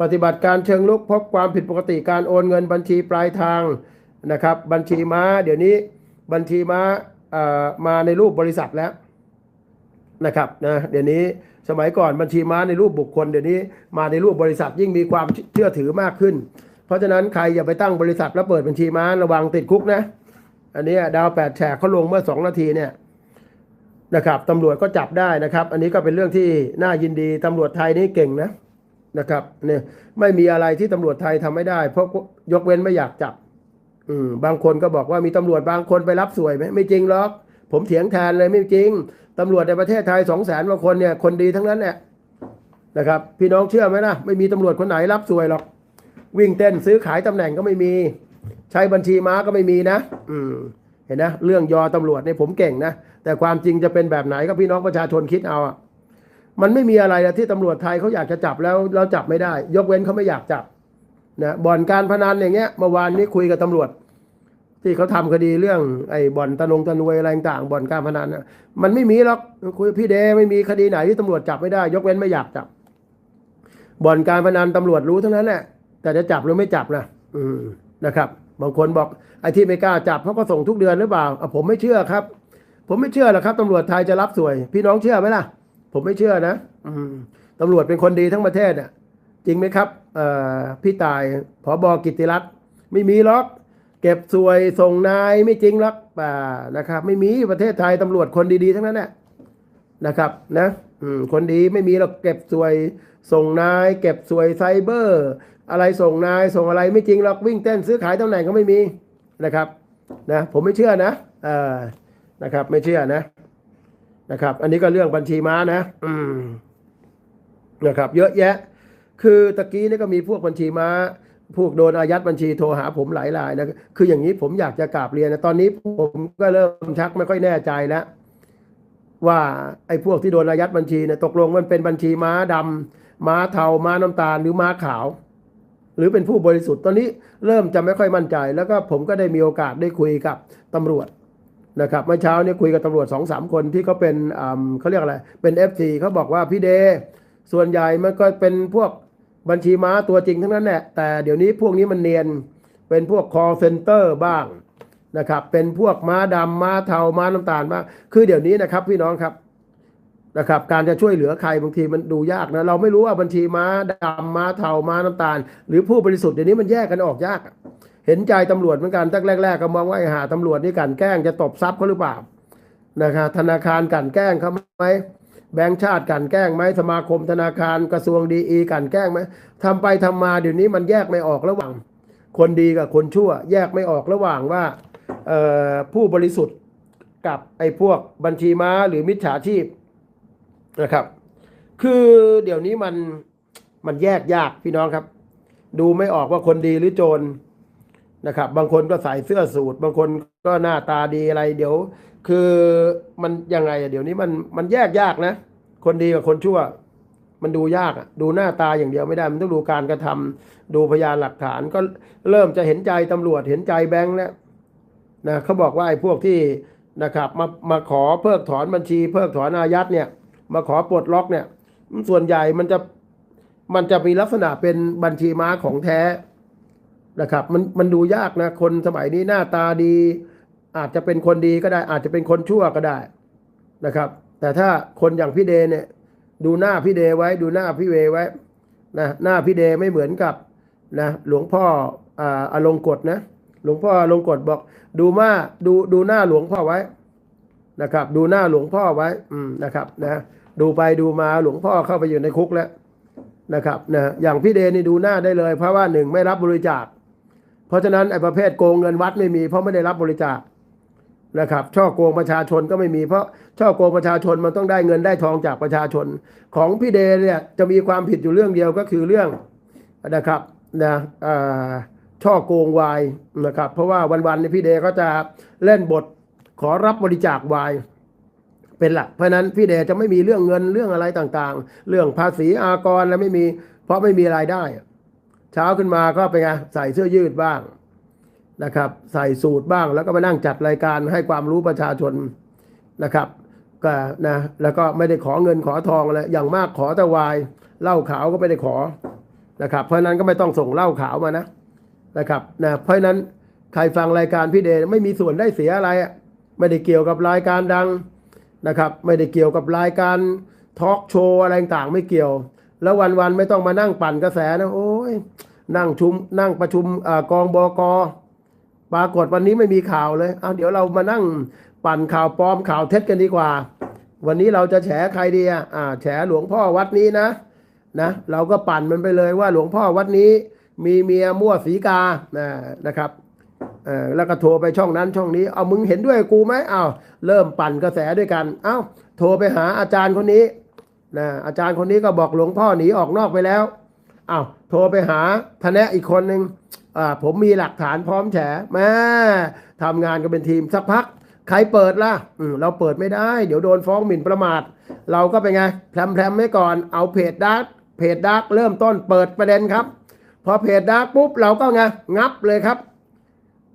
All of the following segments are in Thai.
ปฏิบัติการเชิงลุกพบความผิดปกติการโอนเงินบัญชีปลายทางนะครับบัญชีม้าเดี๋ยวนี้บัญชีม้ามาในรูปบริษัทแล้วนะครับนะเดี๋ยวนี้สมัยก่อนบัญชีม้าในรูปบุคคลเดี๋ยวนี้มาในรูปบริษัทยิ่งมีความเชื่อถือมากขึ้น เพราะฉะนั้นใครอย่าไปตั้งบริษัทแล้วเปิดบัญชีม้าระวังติดคุกนะ อันนี้ดาวแปดแฉกเขาลงเมื่อสองนาทีเนี่ยนะครับตำรวจก็จับได้นะครับ อันนี้ก็เป็นเรื่องที่น่ายินดีตำรวจไทยนี่เก่งนะ นะครับเนี่ยไม่มีอะไรที่ตำรวจไทยทำไม่ได้ เพราะยกเว้นไม่อยากจับ อืมบางคนก็บอกว่ามีตำรวจบางคนไปรับสวยไหมไม่จริงหรอก ผมเถียงแทนเลยไม่จริงตำรวจในประเทศไทยสองแสนกว่าคนเนี่ยคนดีทั้งนั้นแหละนะครับ พี่น้องเชื่อไหมนะไม่มีตำรวจคนไหนรับสวยหรอก วิ่งเต้นซื้อขายตำแหน่งก็ไม่มี ใช้บัญชีม้าก็ไม่มีนะ อืมเห็นนะเรื่องยอตำรวจเนี่ยผมเก่งนะแต่ความจริงจะเป็นแบบไหนก็พี่น้องประชาชนคิดเอาอะ มันไม่มีอะไรนะที่ตำรวจไทยเขาอยากจะจับแล้วเราจับไม่ได้ ยกเว้นเขาไม่อยากจับนะบ่อนการพนันอย่างเงี้ยเมื่อวานนี้คุยกับตำรวจ ที่เขาทำคดีเรื่องไอ้บ่อนตะนงตะนวยอะไรต่างบ่อนการพนันนะมันไม่มีหรอกคุยพี่เดไม่มีคดีไหนที่ตำรวจจับไม่ได้ ยกเว้นไม่อยากจับ บ่อนการพนันตำรวจรู้ทั้งนั้นแหละแต่จะจับหรือไม่จับนะอืมนะครับบางคนบอกไอ้ที่ไม่กล้าจับเพราะก็ส่งทุกเดือนหรือเปล่าผมไม่เชื่อครับ ผมไม่เชื่อหรอกครับตำรวจไทยจะรับสวย พี่น้องเชื่อไหมล่ะ ผมไม่เชื่อนะอืมตำรวจเป็นคนดีทั้งประเทศอะ จริงไหมครับเอ่อพี่ตายผอบอกิตติรัตน์ไม่มีหรอก เก็บสวยส่งนายไม่จริงหรอกป่านะครับ ไม่มีประเทศไทยตำรวจคนดีๆทั้งนั้นแหละนะครับ นะอืมคนดีไม่มีหรอกเก็บสวยส่งนาย เก็บสวยไซเบอร์ อะไรส่งนายส่งอะไรไม่จริงหรอกวิ่งเต้นซื้อขายตำแหน่งก็ไม่มีนะครับ นะ ผมไม่เชื่อนะเออนะครับ ไม่เชื่อนะ นะครับ อันนี้ก็เรื่องบัญชีม้านะอืมนะครับ เยอะแยะ คือตะกี้นี่ก็มีพวกบัญชีม้า พวกโดนอายัดบัญชีโทรหาผมหลายรายนะคืออย่างนี้ผมอยากจะกราบเรียนนะตอนนี้ผมก็เริ่มชักไม่ค่อยแน่ใจแล้ว ว่าไอ้พวกที่โดนอายัดบัญชีเนี่ยตกลงมันเป็นบัญชีม้าดำม้าเทาม้าน้ำตาลหรือม้าขาว หรือเป็นผู้บริสุทธิ์ตอนนี้เริ่มจะไม่ค่อยมั่นใจ แล้วก็ผมก็ได้มีโอกาสได้คุยกับตำรวจ นะครับเมื่อเช้าเนี่ยคุยกับตำรวจสองสามคนที่เขาเป็นเขาเรียกอะไรเป็นเอฟซีเขาบอกว่าพี่เดส่วนใหญ่มันก็เป็นพวกบัญชีม้าตัวจริงทั้งนั้นแหละแต่เดี๋ยวนี้พวกนี้มันเนียนเป็นพวก call center บ้างนะครับเป็นพวกม้าดำม้าเทาม้าน้ำตาลบ้างคือเดี๋ยวนี้นะครับพี่น้องครับนะครับการจะช่วยเหลือใครบางทีมันดูยากนะเราไม่รู้ว่าบัญชีม้าดำม้าเทาม้าน้ำตาล หรือผู้บริสุทธิ์เดี๋ยวนี้มันแยกกันออกยาก เห็นใจตำรวจเหมือนกันตั้งแรกๆก็มองว่าไอ้หาตำรวจนี่กันแกล้งจะตบทรัพย์เขาหรือเปล่านะครับธนาคารกันแกล้งเขาไหมแบงก์ชาติกันแกล้งไหมสมาคมธนาคารกระทรวงดีอีกันแกล้งไหมทำไปทำมาเดี๋ยวนี้มันแยกไม่ออกระหว่าง คนดีกับคนชั่ว แยกไม่ออกระหว่างว่าผู้บริสุทธิ์กับไอ้พวกบัญชีม้าหรือมิจฉาชีพนะครับ คือเดี๋ยวนี้มันมันแยกยากพี่น้องครับ ดูไม่ออกว่าคนดีหรือโจร นะครับบางคนก็ใส่เสื้อสูทบางคนก็หน้าตาดีอะไร เดี๋ยว คือมันยังไงอะเดี๋ยวนี้มันมันแยกยากนะ คนดีกับคนชั่ว มันดูยากดูหน้าตาอย่างเดียวไม่ได้ มันต้องดูการกระทำดูพยานหลักฐานก็เริ่มจะเห็นใจตำรวจเห็นใจแบงค์แล้วนะเขาบอกว่าไอ้พวกที่นะครับมามาขอเพิกถอนบัญชี เพิกถอนอายัดเนี่ย มาขอปลดล็อกเนี่ย ส่วนใหญ่มันจะมันจะมีลักษณะเป็นบัญชีม้าของแท้ นะครับ มันมันดูยากนะ คนสมัยนี้หน้าตาดี อาจจะเป็นคนดีก็ได้ อาจจะเป็นคนชั่วก็ได้นะครับ แต่ถ้าคนอย่างพี่เดเนี่ย ดูหน้าพี่เดไว้ ดูหน้าพี่เวไว้นะหน้าพี่เดไม่เหมือนกับนะหลวงพ่ออ่าอลงกฎนะหลวงพ่ออลงกฎบอก ดูมาดูดูหน้าหลวงพ่อไว้นะครับ ดูหน้าหลวงพ่อไว้อืมนะครับนะดูไปดูมาหลวงพ่อเข้าไปอยู่ในคุกแล้วนะครับนะอย่างพี่เดนี่ดูหน้าได้เลย เพราะว่าหนึ่งไม่รับบริจาค เพราะฉะนั้นไอ้ประเภทโกงเงินวัดไม่มี เพราะไม่ได้รับบริจาคนะครับช่อโกงประชาชนก็ไม่มีเพราะช่อโกงประชาชนมันต้องได้เงินได้ทองจากประชาชน ของพี่เดเนี่ยจะมีความผิดอยู่เรื่องเดียวก็คือเรื่องนะครับนะอ่าช่อโกงวายนะครับ เพราะว่าวันๆนี่พี่เดก็จะเล่นบทขอรับบริจาควายเป็นหลัก เพราะฉะนั้นพี่เดชจะไม่มีเรื่องเงินเรื่องอะไรต่างๆ เรื่องภาษีอากรแล้วไม่มีเพราะไม่มีรายได้ เช้าขึ้นมาก็เป็นไงใส่เสื้อยืดบ้างนะครับ ใส่สูทบ้างแล้วก็มานั่งจัดรายการให้ความรู้ประชาชนนะครับก็นะแล้วก็ไม่ได้ขอเงินขอทองอะไรอย่างมากขอแต่วายเหล้าขาวก็ไม่ได้ขอนะครับ เพราะนั้นก็ไม่ต้องส่งเหล้าขาวมานะนะครับนะเพราะนั้นใครฟังรายการพี่เดชไม่มีส่วนได้เสียอะไร ไม่ได้เกี่ยวกับรายการดังนะครับ ไม่ได้เกี่ยวกับรายการทอล์กโชว์อะไรต่างไม่เกี่ยว แล้ววันๆไม่ต้องมานั่งปั่นกระแสนะโอ้ย นั่งชุมนั่งประชุมอกองบกปรากฏวันนี้ไม่มีข่าวเลยเอาเดี๋ยวเรามานั่งปั่นข่าวปลอมข่าวเท็จกันดีกว่า วันนี้เราจะแฉใครดีอะอ่าแฉหลวงพ่อวัดนี้นะนะเราก็ปั่นมันไปเลยว่าหลวงพ่อวัดนี้มีเมียมั่วสีกานะนะครับเออแล้วก็โทรไปช่องนั้นช่องนี้ เอามึงเห็นด้วยกูไหมเอาเริ่มปั่นกระแสด้วยกัน เอา้าโทรไปหาอาจารย์คนนี้นะอาจารย์คนนี้ก็บอกหลวงพ่อหนีออกนอกไปแล้ว อ้าวโทรไปหาทนายอีกคนหนึ่งอ่าผมมีหลักฐานพร้อมแฉแม่ทำงานกันเป็นทีมสักพัก ใครเปิดล่ะอืมเราเปิดไม่ได้ เดี๋ยวโดนฟ้องหมิ่นประมาท เราก็ไปนไงแพรมแพรมไว้ก่อนเอาเพจดักเพจดักเริ่มต้นเปิดประเด็นครับ พอเพจดักปุ๊บเราก็ไงงับเลยครับ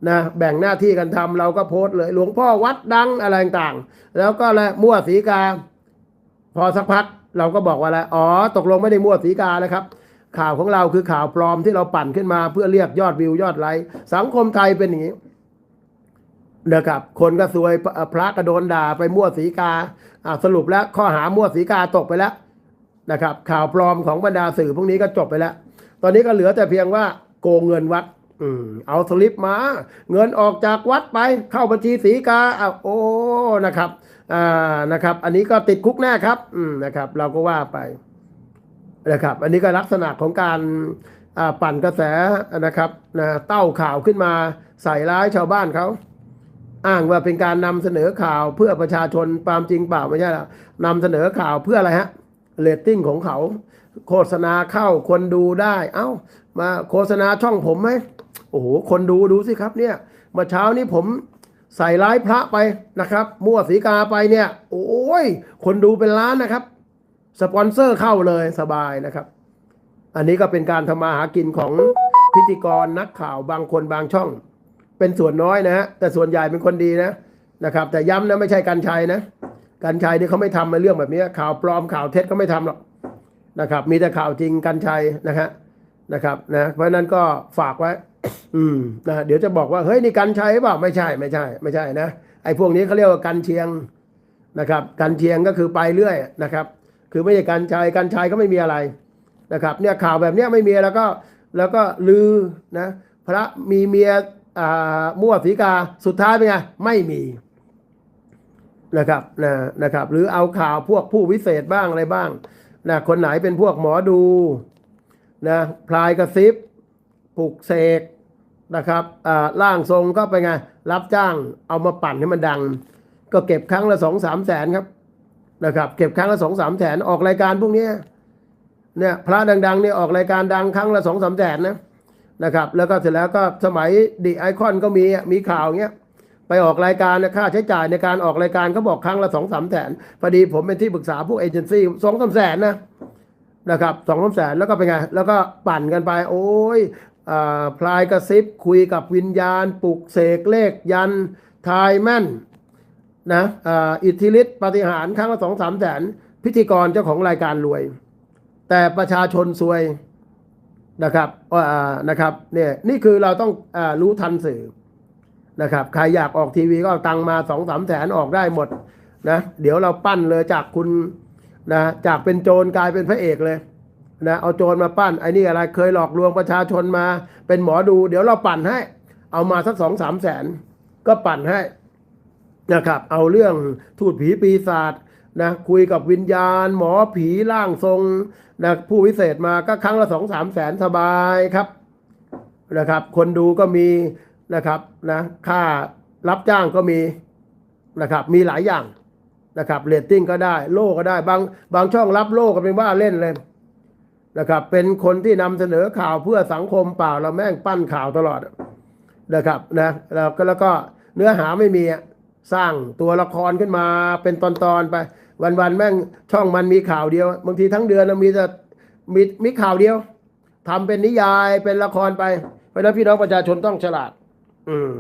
นะแบ่งหน้าที่กันทำเราก็โพสต์เลย หลวงพ่อวัดดังอะไรต่างๆ แล้วก็แหละมั่วสีกา พอสักพักเราก็บอกว่าอะไรอ๋อ ตกลงไม่ได้มั่วสีกาแล้วครับ ข่าวของเราคือข่าวปลอมที่เราปั่นขึ้นมา เพื่อเรียกยอดวิวยอดไลค์สังคมไทยเป็นอย่างนี้นะครับ คนก็ซวยพระพระโดนด่าไปมั่วสีกาอ่าสรุปแล้วข้อหามั่วสีกาตกไปแล้วนะครับ ข่าวปลอมของบรรดาสื่อพวกนี้ก็จบไปแล้ว ตอนนี้ก็เหลือแต่เพียงว่าโกงเงินวัดอืมเอาสลิปมา เงินออกจากวัดไป เข้าบัญชีสีกาอ้าวโอ้นะครับอ่านะครับ อันนี้ก็ติดคุกแน่ครับ อืมนะครับ เราก็ว่าไป นะครับ อันนี้ก็ลักษณะของการปั่นกระแสนะครับนะเต้าข่าวขึ้นมาใส่ร้ายชาวบ้านเขาอ้างว่าเป็นการนำเสนอข่าวเพื่อประชาชนความจริงเปล่าไม่ใช่หรอนำเสนอข่าวเพื่ออะไรฮะเรตติ้งของเขา โฆษณาเข้าคนดูได้ เอ้า มาโฆษณาช่องผมไหมโอ้โหคนดูดูสิครับเนี่ยเมื่อเช้านี้ผมใส่ร้ายพระไปนะครับ มั่วสีกาไปเนี่ย โอ้ยคนดูเป็นล้านนะครับ สปอนเซอร์เข้าเลยสบายนะครับ อันนี้ก็เป็นการทำมาหากินของพิธีกรนักข่าวบางคนบางช่อง เป็นส่วนน้อยนะฮะแต่ส่วนใหญ่เป็นคนดีนะนะครับ แต่ย้ำนะไม่ใช่การชัยนะการชัยเนี่ยเขาไม่ทำมาเรื่องแบบนี้ข่าวปลอมข่าวเท็จเขาไม่ทำหรอกนะครับ มีแต่ข่าวจริงการชัยนะฮะนะครับนะเพราะฉะนั้นก็ฝากไว้ อืมนะเดี๋ยวจะบอกว่าเฮ้ยนี่กันชัยเปล่าไม่ใช่ไม่ใช่ ไม่ใช่นะไอ้พวกนี้เขาเรียกว่ากันเชียงนะครับ กันเชียงก็คือไปเรื่อยนะครับ คือไม่ใช่กันชัยกันชัยก็ไม่มีอะไรนะครับเนี่ยข่าวแบบเนี้ยไม่มีแล้วก็แล้วก็ลือนะพระมีเมียอ่ามั่วสีกาสุดท้ายเป็นไงไม่มีนะครับนะนะครับ หรือเอาข่าวพวกผู้วิเศษบ้างอะไรบ้างนะคนไหนเป็นพวกหมอดูนะพลายกระซิบปลุกเสกนะครับอ่าร่างทรงก็ไปนไง รับจ้างเอามาปั่นให้มันดัง ก็เก็บครั้งละสองสามแสนครับ นะครับ เก็บครั้งละสองสามแสนออกรายการพวกนี้เนี่ยพระดังๆเนี่ยออกรายการดังครั้งละสองสามแสนนะนะครับ แล้วก็เสร็จแล้วก็สมัยดีไอคอนก็มีมีข่าวเงี้ยไปออกรายการนะค่าใช้จ่ายในการออกรายการเขาบอกครั้งละสองสามแสนพอดีผมเป็นที่ปรึกษาพวกเอเจนซี่สองสามแสนนะนะครับสองสามแสนแล้วก็เป็นไง แล้วก็ปั่นกันไปโอ้ยอ่าพลายกระซิบคุยกับวิญญาณปลุกเสกเลขยันทายแม่น นะอิทธิฤทธิปฏิหารครั้งละสองสามแสนพิธีกรเจ้าของรายการรวย แต่ประชาชนซวยนะครับอ่านะครับเนี่ยนี่คือเราต้องอรู้ทันสื่อนะครับใครอยากออกทีวีก็เอาตังมาสองสามแสนออกได้หมดนะเดี๋ยวเราปั้นเลยจากคุณนะจากเป็นโจรกลายเป็นพระเอกเลยนะเอาโจรมาปั้นไอ้นี่อะไรเคยหลอกลวงประชาชนมาเป็นหมอดู เดี๋ยวเราปั่นให้ เอามาสักสองสามแสนก็ปั่นให้ นะครับ เอาเรื่องทูตผีปีศาจนะคุยกับวิญญาณ หมอผีร่างทรงนะผู้วิเศษมาก็ครั้งละสองสามแสนสบายครับนะครับ คนดูก็มีนะครับนะค่ารับจ้างก็มีนะครับมีหลายอย่างนะครับเรตติ้งก็ได้โล่ก็ได้บางบางช่องรับโล่ก็เป็นว่าเล่นเลยนะครับเป็นคนที่นำเสนอข่าวเพื่อสังคมเปล่าเราแม่งปั้นข่าวตลอดนะครับนะแล้วก็แล้วก็เนื้อหาไม่มีอะ สร้างตัวละครขึ้นมาเป็นตอนๆไป วันๆแม่งช่องมันมีข่าวเดียว บางทีทั้งเดือนมีแต่มีมีข่าวเดียวทำเป็นนิยายเป็นละครไป เพราะฉะนั้นพี่น้องประชาชนต้องฉลาด อืม